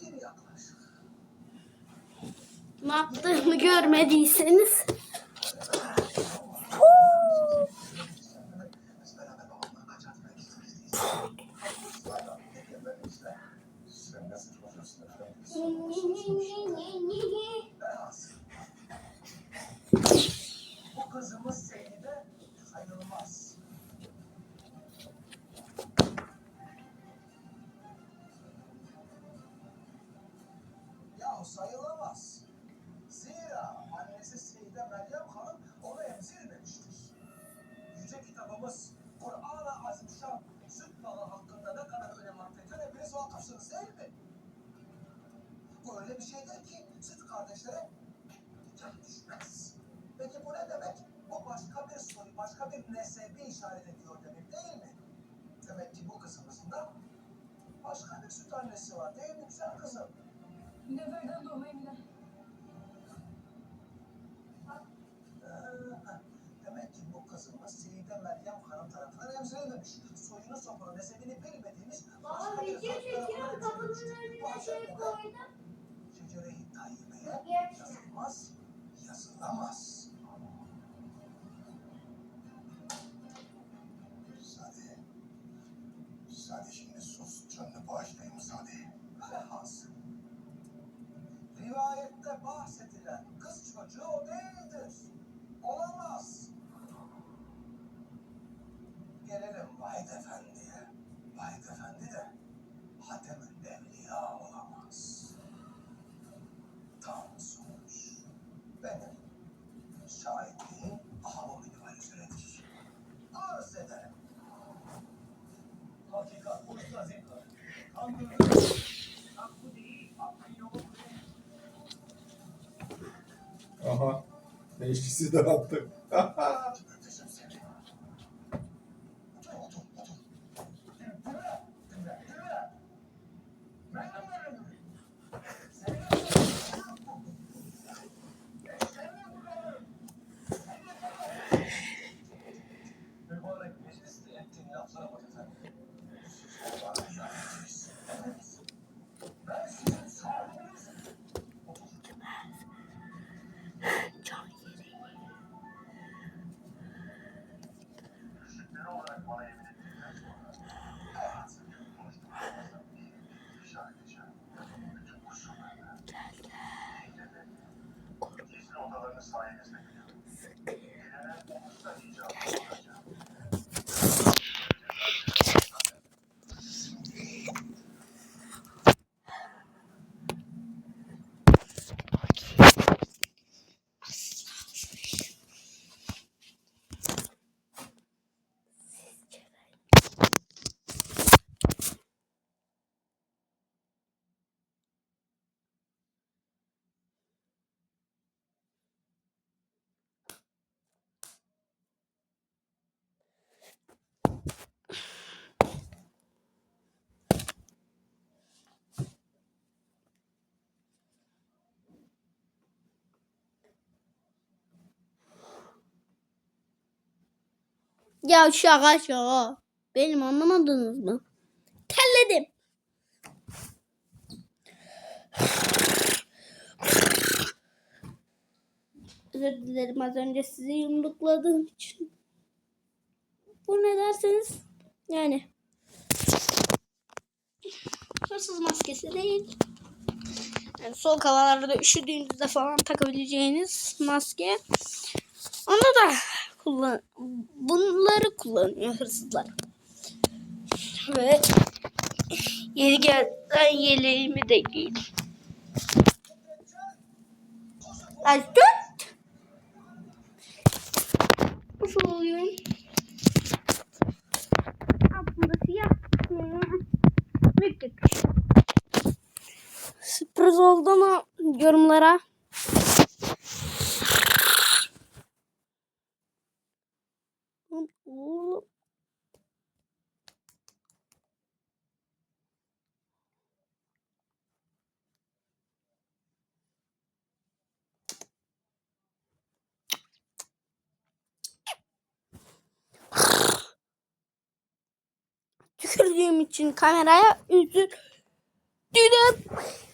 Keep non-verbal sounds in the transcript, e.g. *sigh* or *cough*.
Bir yaklaşık. Ne yaptığımı görmediyseniz. Sayılamaz. Zira annesi Seyide Meryem Hanım onu emzirmemiştir. Yüce kitabımız Kur'an-ı Azimşan süt bağı hakkında ne kadar önem atfediyor hepiniz vakıfsınız değil mi? Bu öyle bir şeydir ki süt kardeşlere can düşmez. Peki bu ne demek? Bu başka bir soy, başka bir nesebi işaret ediyor demek değil mi? Demek ki bu kızımızın da başka bir süt annesi var değil mi Demek ki bu kızımız Seyide Meryem Hanım tarafından emzirilmemiş. Soyunu sopunu nesebini bilmediğimiz Baba video çekiyor tarafından kapının önüne şey koydum. Şecere-i Tayyibe'ye yazılmaz, yazılamaz. Şahitliğim ahamı minval üzeredir. Arz ederim. Hakikat değil, hakkı yok. Aha. Teşhisi de attık. *laughs* Ya şaka şaka. Benim anlamadınız mı? Terledim. Özür dilerim az önce sizi yumrukladığım için. Bu ne derseniz yani hırsız maskesi değil. Yani soğuk havalarda üşüdüğünüzde falan takabileceğiniz maske. Onu da kullan bunları kullanıyor hırsızlar. Ve yeni gelen yeleğimi de giydim. Tut. Nasıl oluyor? Aslında siyah. Yakışıyor. Sürpriz oldu mu yorumlara? Oğlum. güldüğüm için kameraya üzüldüm. Tık